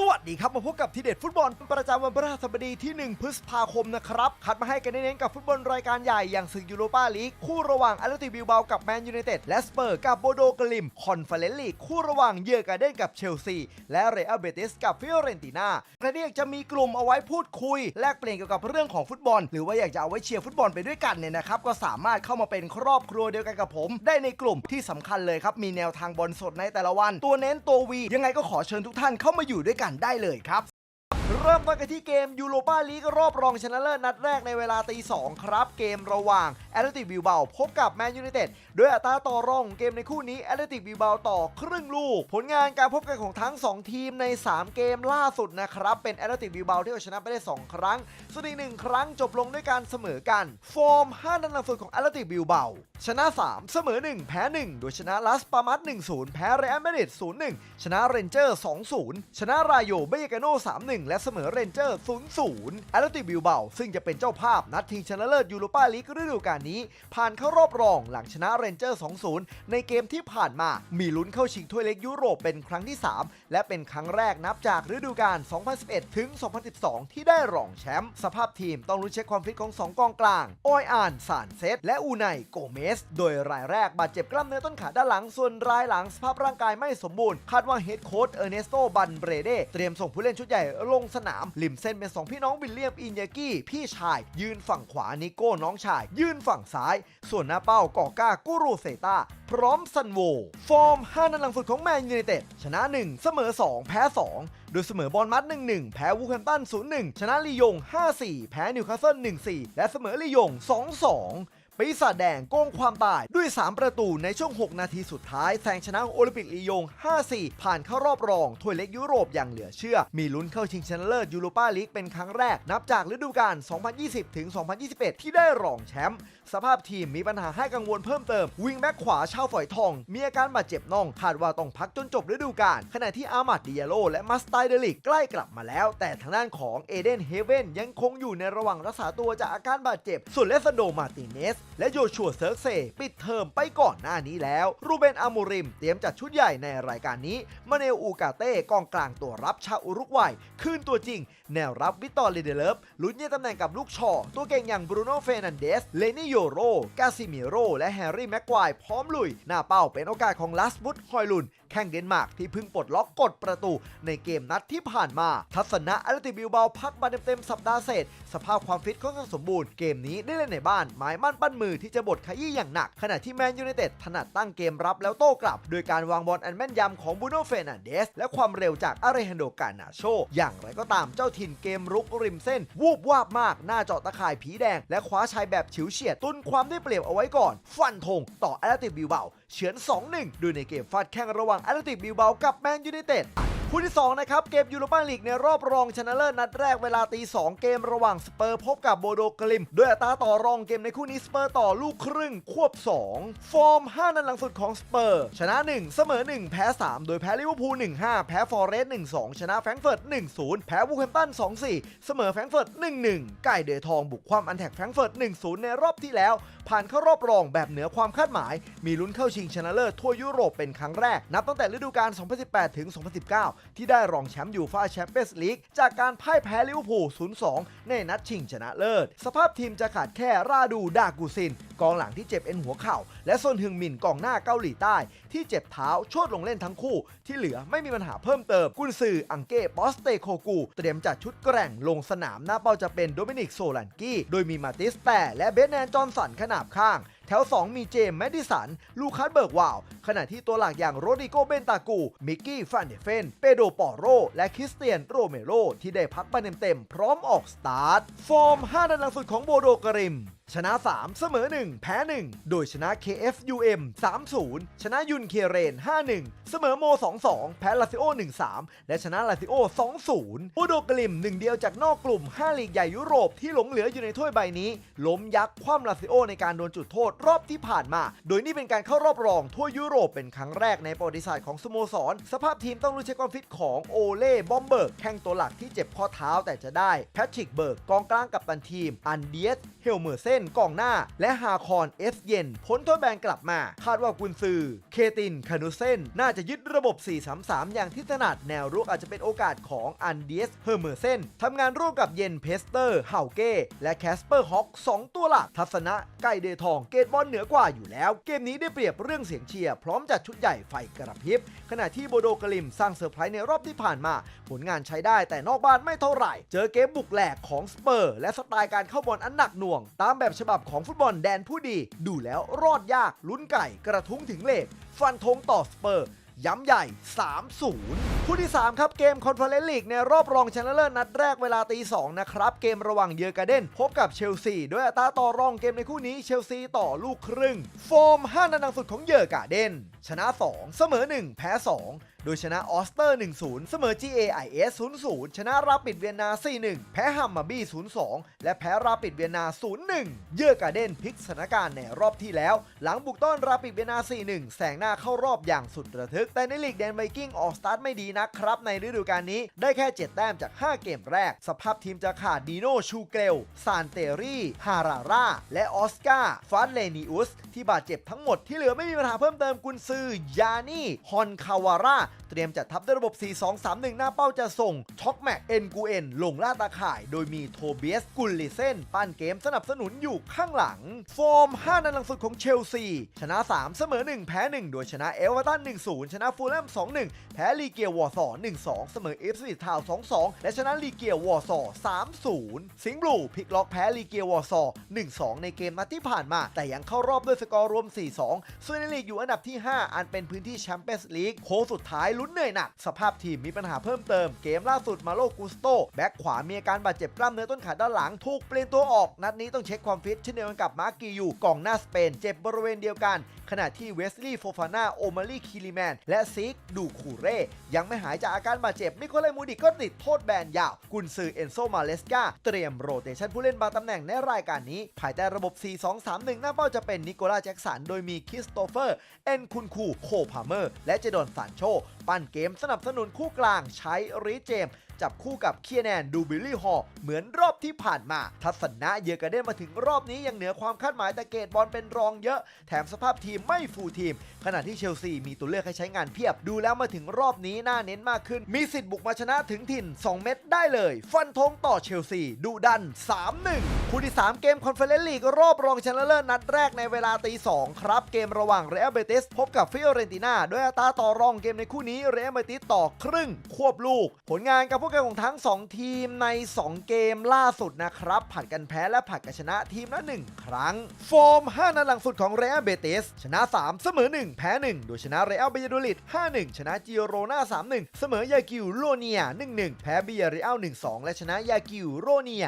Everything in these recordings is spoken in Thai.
สวัสดีครับ มาพบกับทีเด็ดฟุตบอลประจำวันพฤหัสบดีที่ 1 พฤษภาคมนะครับ คัดมาให้กันเน้นๆกับฟุตบอลรายการใหญ่อย่างศึกยูโรปาลีก คู่ระหว่างอาร์ติบิลเบากับแมนยูไนเต็ดและสเปอร์กับโบโดกลิม คอนเฟอเรนซ์ลีก คู่ระหว่างเยอร์กาเดนกับเชลซี และเรอัลเบติสกับฟิโอเรนติน่าใครที่อยากจะมีกลุ่มเอาไว้พูดคุย แลกเปลี่ยนเกี่ยวกับเรื่องของฟุตบอล หรือว่าอยากจะเอาไว้เชียร์ฟุตบอลไปด้วยกันเนี่ยนะครับก็สามารถเข้ามาเป็นครอบครัวเดียวกันกับผม ได้ในกลุ่มที่สำคัญเลยครับมีแนวทางบอลสดในแต่ละวัน ตัวเน้นตัววียังไงก็ขอเชิญทุกท่านเข้ามาอยู่ด้วยกันได้เลยครับ เริ่มต้นกันที่เกมยูโรปาลีกรอบรองชนะเลิศนัดแรกในเวลาตีสองครับ เกมระหว่างแอตเลติกบิลเบาพบกับแมนยูไนเต็ดโดยอัตราต่อรองเกมในคู่นี้แอตเลติกบิลเบาต่อครึ่งลูก ผลงานการพบกันของทั้ง 2 ทีมใน 3 เกมล่าสุดนะครับ เป็นแอตเลติกบิลเบาที่เอาชนะไปได้ 2 ครั้ง ส่วนอีกหนึ่งครั้งจบลงด้วยการเสมอกัน ฟอร์ม 5 นัดหลังสุดของแอตเลติกบิลเบาชนะ 3 เสมอ 1 แพ้ 1 โดยชนะลัสปามัส1-0 แพ้เรอัลมาดริด0-1 ชนะเรนเจอร์ 2-0 ชนะรายโยเบยกาโน่3-1 และเสมอเรนเจอร์ 0-0แอตเลติกบิลเบาซึ่งจะเป็นเจ้าภาพนัดชิงชนะเลิศยูโรปาลีกฤดูกาลนี้ ผ่านเข้ารอบรองหลังชนะเรนเจอร์ 2-0 ในเกมที่ผ่านมา มีลุ้นเข้าชิงถ้วยเล็กยุโรปเป็นครั้งที่ 3 และเป็นครั้งแรกนับจากฤดูกาล 2011 ถึง 2012 ที่ได้รองแชมป์สภาพทีมต้องลุ้นเช็คความฟิตของ 2 กองกลางออยอานสานเซตและอูไนโกเมส โดยรายแรกบาดเจ็บกล้ามเนื้อต้นขาด้านหลังส่วนรายหลังสภาพร่างกายไม่สมบูรณ์คาดว่าเฮดโค้ชเออร์เนสโตบันเบรเดเตรียมส่งผู้เล่นชุดใหญ่ลงสนามริมเส้นเป็นสองพี่น้องวิลเลียมอินยากี้พี่ชาย ยืนฝั่งขวานิโก้น้องชาย ยืนฝั่งซ้าย ส่วนหน้าเป้ากอก้ากูรูเซตาพร้อมซันโว ฟอร์ม 5 นัดหลังสุดของแมนยูไนเต็ดชนะ 1 เสมอ 2 แพ้ 2 โดยเสมอบอลมัด 1-1 แพ้วูแฮมป์ตัน 0-1 ชนะลียง 5-4 แพ้นิวคาสเซิล 1-4 และเสมอลียง 2-2 ปีศาจแดงโกงความตายด้วย 3 ประตูในช่วง 6 นาทีสุดท้ายแซงชนะโอลิมปิกลียง 5-4 ผ่านเข้ารอบรองถ้วยเล็กยุโรปอย่างเหลือเชื่อ มีลุ้นเข้าชิงชนะเลิศยูโรปาลีกเป็นครั้งแรก นับจากฤดูกาล 2020 ถึง 2021 ที่ได้รองแชมป์สภาพทีมมีปัญหาให้กังวลเพิ่มเติม วิงแบ็กขวาชาวฝอยทอง มีอาการบาดเจ็บน่องคาดว่าต้องพักจนจบฤดูกาลขณะที่อามัดดิยาโลและมัสไตเดลิกใกล้กลับมาแล้ว แต่ทางด้านของเอเดนเฮเวนยังคงอยู่ในระหว่างรักษาตัวจากอาการบาดเจ็บส่วนเลสโดมาติเนสและโยชัวเซิร์กเซปิดเทอมไปก่อนหน้านี้แล้ว รูเบนอามูริมเตรียมจัดชุดใหญ่ในรายการนี้มาเนลอูกาเต้กองกลางตัวรับชาวอุรุกวัยคืนตัวจริง แนวรับวิตตอร์เลเดเลฟลุ้นยืนตำแหน่งกับลูกชอ ตัวเก่งอย่างบรูโน่เฟนันเดส เลนี่โยโร กาซิมิโร และแฮร์รี่แม็กควายพร้อมลุย หน้าเป้าเป็นโอกาสของลัสบุตฮอยลุนแข่งเดนมาร์กที่เพิ่งปลดล็อกกดประตูในเกมนัดที่ผ่านมา ทัศนะอลติบิลเบาพักมาเต็มๆสัปดาห์เศษ สภาพความฟิตค่อนข้างสมบูรณ์ เกมนี้ได้เล่นในบ้าน หมายมั่นปั้นมือที่จะบดขยี้อย่างหนัก ขณะที่แมนยูไนเต็ดถนัดตั้งเกมรับแล้วโต้กลับ โดยการวางบอลอันแม่นยำของบูโน่เฟนันเดส และความเร็วจากอาร์เรฮันโดกานาโช อย่างไรก็ตามเจ้าถิ่นเกมรุกริมเส้น วูบวาบมากหน้าเจาะตะข่ายผีแดง และคว้าชัยแบบฉิวเฉียดตุนความได้เปรียบเอาไว้ก่อน ฟันธงต่อแอตติบิลเบาเฉือน 2-1 โดยในเกมฟาดแข่งระหว่างางแอตเลติกบิลเบากับแมนยูไนเต็ด คู่ที่ 2 นะครับ เกมยูโรปาลีกในรอบรองชนะเลิศนัดแรกเวลาตี 2 เกมระหว่างสเปอร์พบกับโบโดกลิมด้วยอัตราต่อรองเกมในคู่นี้สเปอร์ต่อลูกครึ่งควบ 2 ฟอร์ม 5 นัดหลังสุดของสเปอร์ ชนะ 1 เสมอ 1 แพ้ 3 โดยแพ้ลิเวอร์พูล 1-5 แพ้ฟอร์เรสต์1-2 ชนะแฟรงก์เฟิร์ต 1-0 แพ้วูแฮมตัน 2-4 เสมอแฟรงก์เฟิร์ต 1-1 ไก่เดยทองบุกคว่ำอันแทกแฟรงก์เฟิร์ต 1-0 ในรอบที่แล้ว ผ่านเข้ารอบรองแบบเหนือความคาดหมาย มีลุ้นเข้าชิงชนะเลิศทั่วยุโรปเป็นครั้งแรกนับตั้งแต่ฤดูกาล2018ถึง2019ที่ได้รองแชมป์ยูฟ่าแชมเปี้ยนส์ลีกจากการพ่ายแพ้ลิเวอร์พูล 0-2 ในนัดชิงชนะเลิศ สภาพทีมจะขาดแค่ราดูดากูซิน กองหลังที่เจ็บเอ็นหัวเข่า และซนฮึงมินกองหน้าเกาหลีใต้ ที่เจ็บเท้าโชดลงเล่นทั้งคู่ ที่เหลือไม่มีปัญหาเพิ่มเติม กุนซืออังเก้ปอสเตโคกู เตรียมจัดชุดแกร่งลงสนามหน้าเป้าจะเป็นโดมินิกโซลันกี้โดยมีมาติสแต่และเบสแนนจอนสันขนาบข้าง แถว 2 มีเจมส์แมดดิสัน ลูคัสเบิร์กวาว ขณะที่ตัวหลักอย่างโรดิโกเบนตากู มิกกี้ฟันเดเฟน เปโดปอโร และคริสเตียนโรเมโรที่ได้พักมาเต็มๆพร้อมออกสตาร์ท ฟอร์ม 5 นัดหลังสุดของโบโดกริมชนะ 3 เสมอ 1 แพ้ 1 โดยชนะ KFUM 3-0 ชนะยุนเคเรน 5-1 เสมอโม 2-2 แพ้ลาซิโอ 1-3 และชนะลาซิโอ 2-0โบโดกลิมหนึ่งเดียวจากนอกกลุ่ม 5 ลีกใหญ่ยุโรปที่หลงเหลืออยู่ในถ้วยใบนี้ ล้มยักษ์คว่ำลาซิโอในการโดนจุดโทษรอบที่ผ่านมา โดยนี่เป็นการเข้ารอบรองทั่วยุโรปเป็นครั้งแรกในประวัติศาสตร์ของสโมสร สภาพทีมต้องรู้เช็คความฟิตของโอเล่บอมเบิร์กแข้งตัวหลักที่เจ็บข้อเท้าแต่จะได้แพทริกเบิร์กกองกลางกับตันทีม อันเดียสเฮลเมอร์เซนกองหน้า และฮาคอนเอสเยนพ้นทษแบนกลับมา คาดว่ากุนซือ เคตินคานุเซนน่าจะยึดระบบ 4-3-3 อย่างที่ถนัดแนวรุกอาจจะเป็นโอกาสของอันเดียสเฮอร์เมอร์เซนทำงานร่วมกับเยนเพสเตอร์เฮาเก้และแคสเปอร์ฮอกสองตัวหลักทัศนะไก่เดทองเกตบอลเหนือกว่าอยู่แล้ว เกมนี้ได้เปรียบเรื่องเสียงเชียร์พร้อมจัดชุดใหญ่ไฟกระพริบ ขณะที่โบโดกลิมสร้างเซอร์ไพรส์ในรอบที่ผ่านมา ผลงานใช้ได้แต่นอกบ้านไม่เท่าไหร่ เจอเกมบุกแหลกของสเปอร์ และสไตล์การเข้าบอลอันหนักหน่วง ตามแบบฉบับของฟุตบอลแดนผู้ดี ดูแล้วรอดยากลุ้นไก่กระทุ้งถึงเหล็บฟันธงต่อสเปอร์ ย้ำใหญ่ 3-0 คู่ที่ 3 ครับเกมคอนเฟอเรนซ์ลีกในรอบรองชนะเลิศนัดแรกเวลาตี 2 นะครับ เกมระหว่างเยอร์การ์เดนพบกับเชลซีด้วยอัตราต่อรองเกมในคู่นี้เชลซีต่อลูกครึ่งฟอร์ม5 นัดหนังสุดของเยอร์การ์เดนชนะ 2 เสมอ 1 แพ้ 2โดยชนะออสเตอร์ 1-0 เสมอ GAIS 0-0 ชนะราปิดเวียนนา 4-1 แพ้ฮัมมาบี้ 0-2 และแพ้ราปิดเวียนนา 0-1 เยื่อการ์เด้นพลิกสถานการณ์ในรอบที่แล้ว หลังบุกต้อนราปิดเวียนนา 4-1 แสงหน้าเข้ารอบอย่างสุดระทึก แต่ในลีกแดนไวกิ้งออกสตาร์ทไม่ดีนะครับ ในฤดูกาลนี้ได้แค่ 7 แต้มจาก 5 เกมแรก สภาพทีมจะขาดดีโนชูเกลซานเตรี่ฮาราร่าและออสการ์ฟานเลนิอุสที่บาดเจ็บทั้งหมดที่เหลือไม่มีปัญหาเพิ่มเติมกุนซือยานี่ฮอนคาวาร่าเตรียมจัดทัพด้วยระบบ 4-2-3-1 หน้าเป้าจะส่งช็อกแม็กเอ็นกูเอ็นลงล่าตาข่าย โดยมีโทเบียสกุลลิเซนปั้นเกมสนับสนุนอยู่ข้างหลัง ฟอร์ม 5 นัดหลังสุดของเชลซี ชนะ 3 เสมอ 1 แพ้ 1 โดยชนะเอเวอร์ตัน 1-0 ชนะฟูลแลม 2-1 แพ้ลีเกียวอร์ซอ1-2 เสมอเอฟซีทาว2-2 และชนะลีเกียวอร์ซอ3-0 สิงห์บลูพลิกล็อกแพ้ลีเกียวอร์ซอ1-2 ในเกมนัดที่ผ่านมา แต่ยังเข้ารอบด้วยสกอร์รวม 4-2 ส่วนในลีกอยู่อันดับที่ 5 อันเป็นพื้นที่แชมเปี้ยนส์ลีกโค้งสุดท้ายายลุ้นเหนื่อยหนัก สภาพทีมมีปัญหาเพิ่มเติม เกมล่าสุดมาโลกุสโตแบ็กขวามีอาการบาดเจ็บกล้ามเนื้อต้นขาด้านหลังถูกเปลี่ยนตัวออกนัดนี้ต้องเช็คความฟิตเช่นเดียวกันกับมาร์กิยูกองหน้าสเปน เจ็บบริเวณเดียวกัน ขณะที่เวสลีย์โฟฟาน่าโอมารีคิลิแมนและซิกดูคูเร่ยังไม่หายจากอาการบาดเจ็บมิโคลมูดิก็ติดโทษแบนยาว กุนซือเอนโซมาเลสกาเตรียมโรเตชันผู้เล่นบางตำแหน่งในรายการนี้ ภายใต้ระบบ 4-2-3-1 หน้าเป้าจะเป็นนิโคลาแจ็กสันโดยมีคริสโตเฟอร์ เอ็นคุนคูโคพาเมอร์ และเจดอนซานโชปั้นเกมสนับสนุนคู่กลางใช้รีเจม จับคู่กับเคียแนนดูบิลลี่ฮอเหมือนรอบที่ผ่านมา ทัศนะเยอกันได้มาถึงรอบนี้ยังเหนือความคาดหมายแต่เกตบอลเป็นรองเยอะ แถมสภาพทีมไม่ฟูลทีม ขณะที่เชลซีมีตัวเลือกให้ใช้งานเพียบดูแล้วมาถึงรอบนี้น่าเน้นมากขึ้น มีสิทธิ์บุกมาชนะถึงถิ่น 2 เม็ดได้เลย ฟันธงต่อเชลซีดูดัน 3-1 คู่ที่ 3 เกมคอนเฟอเรนซ์ลีกรอบรองชนะเลิศนัดแรกในเวลาตี2ครับเกมระหว่างเรอัลเบติสพบกับฟิโอเรนติน่าด้วยอัตราต่อรองเกมในคู่นี้เรอัลเบติสต่อครึ่งควบลูก ผลงานกับพวกกันของทั้ง 2 ทีมใน 2 เกมล่าสุดนะครับผัดกันแพ้และผัดกันชนะทีมละ 1 ครั้ง ฟอร์ม 5 นัดหลังสุดของเรอัลเบติสชนะ 3 เสมอ 1 แพ้ 1 โดยชนะเรอัลเบยโดลิด5-1 ชนะจิโรนา3-1 เสมอยากิวโรเนีย 1-1 แพ้บียาเรอัล1-2 และชนะยากิวโรเนีย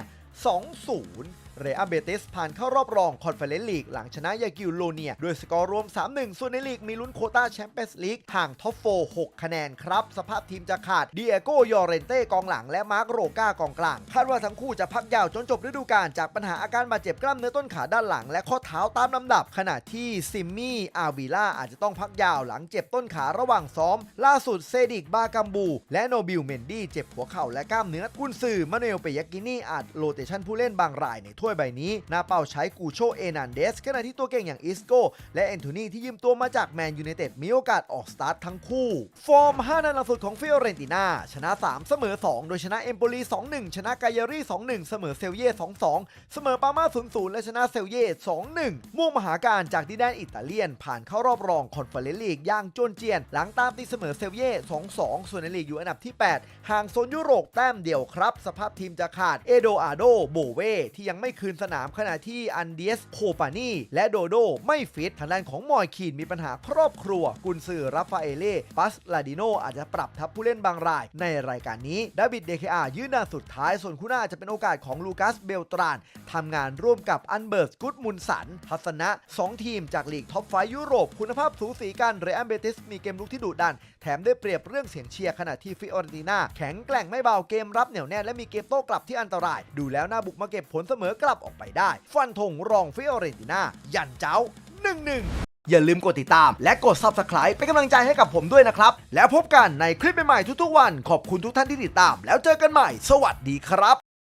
2-0 เรอัลเบติสผ่านเข้ารอบรองคอนเฟอเรนซ์ลีกหลังชนะยากิวโลเนีย ด้วยสกอร์รวม 3-1 ส่วนในลีกมีลุ้นโคต้าแชมเปี้ยนส์ลีกห่างท็อปโฟ6คะแนนครับ สภาพทีมจะขาดดิเอโกยอเรนเต้กองหลังและมาร์กโรก้ากองกลาง คาดว่าทั้งคู่จะพักยาวจนจบฤดูกาลจากปัญหาอาการบาดเจ็บกล้ามเนื้อต้นขาด้านหลัง และข้อเท้าตามลำดับ ขณะที่ซิมมี่อาวิล่าอาจจะต้องพักยาวหลังเจ็บต้นขาระหว่างซ้อม ล่าสุดเซดิกบากัมบู และโนบิลเมนดี้เจ็บหัวเข่าและกล้ามเนื้อกุนซือมาเนลเปยากินี่อาจโรเตชันผู้เล่นบางรายในถ้วยใบนี้ หน้าเป้าใช้กูโชเอนันเดสขณะที่ตัวเก่งอย่างอิสโกและแอนโทนีที่ยืมตัวมาจากแมนยูไนเต็ดมีโอกาสออกสตาร์ททั้งคู่ ฟอร์ม 5 นัดหลังสุดของฟิโอเรนติน่าชนะ 3 เสมอ 2 โดยชนะเอมโปลี 2-1 ชนะกายารี่2-1 เสมอเซลเย่ 2-2 เสมอปามา 0-0 และชนะเซลเย่ 2-1ม่วงมหาการจากดินแดนอิตาเลียน ผ่านเข้ารอบรองคอนเฟอเรนซ์ลีกย่างจนเจียน หลังตามตีเสมอเซลเย่ 2-2 ส่วนในลีกอยู่อันดับที่ 8 ห่างโซนยุโรปแต้มเดียวครับ สภาพทีมจะขาดเอโดอาโดโบเวที่ยังไม่คืนสนามขณะที่อันเดียสโคปานีและโดโดไม่ฟิตทางด้านของมอยคีนมีปัญหาครอบครัว กุนซือราฟาเอเล่ปัสลาดิโนอาจจะปรับทัพผู้เล่นบางราย ในรายการนี้ดาวิดเดคอายืนดาสุดท้ายส่วนคู่หน้าจะเป็นโอกาสของลูกัสเบลตรานทำงานร่วมกับอันเบิร์สกุดมุนสันทัศนะ 2 ทีมจากลีกท็อปไฟยุโรปคุณภาพสูสีกันเรอัลเบติสมีเกมลุกที่ดุดัน แถมได้เปรียบเรื่องเสียงเชียร์ขณะที่ฟิออร์ติน่าแข็งแกร่งไม่เบาเกมรับเหนียวแน่นและมีเกมโต้กลับที่อันตราย ดูแล้วน่าบุกมาเก็บผลเสมอกลับออกไปได้ ฟันธงรองฟิออเรนติน่ายันเจ้า 1-1อย่าลืมกดติดตามและกด Subscribe เป็นกำลังใจให้กับผมด้วยนะครับ แล้วพบกันในคลิปใหม่ๆทุกๆวัน ขอบคุณทุกท่านที่ติดตาม แล้วเจอกันใหม่ สวัสดีครับ